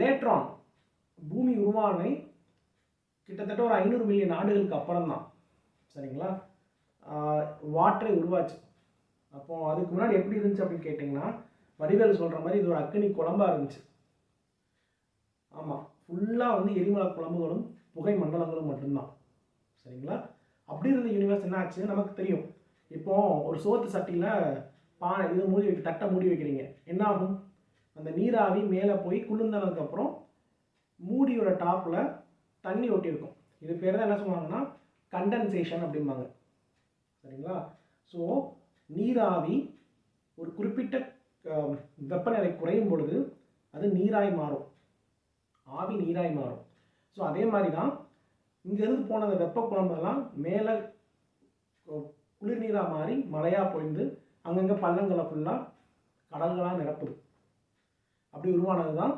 லேட்ரான் பூமி உருவானை கிட்டத்தட்ட ஒரு ஐநூறு மில்லியன் ஆண்டுகளுக்கு அப்புறம் தான் சரிங்களா வாட்டரை உருவாச்சு. அப்போ அதுக்கு முன்னாடி எப்படி இருந்துச்சு அப்படின்னு கேட்டிங்கன்னா வடிவேல் சொல்கிற மாதிரி இது ஒரு அக்னி குழம்பாக இருந்துச்சு. ஆமாம் ஃபுல்லாக வந்து எரிமலை குழம்புகளும் புகை மண்டலங்களும் மட்டும்தான். சரிங்களா? அப்படி இருந்த யூனிவர்ஸ் என்ன ஆச்சு? நமக்கு தெரியும். இப்போ ஒரு சோத்து சட்டியில் பா இது மூடி வைக்க தட்டை மூடி வைக்கிறீங்க. என்ன ஆகும்? அந்த நீராவி மேலே போய் குளிர்ந்தனதுக்கப்புறம் மூடியோட டாப்பில் தண்ணி ஒட்டியிருக்கும். இது பேர் தான் என்ன சொல்லுவாங்கன்னா கண்டென்சேஷன் அப்படிம்பாங்க. சரிங்களா? ஸோ நீராவி ஒரு குறிப்பிட்ட வெப்பநிலை குறையும் பொழுது அது நீராய் மாறும். ஆவி நீராய் மாறும். ஸோ அதே மாதிரி தான் இங்கேருந்து போன அந்த வெப்ப குழம்பெல்லாம் மேலே குளிர் நீராக மாறி மழையாக பொழிந்து அங்கங்கே பள்ளங்களை ஃபுல்லாக கடல்களாக நிரப்புது. அப்படி உருவானது தான்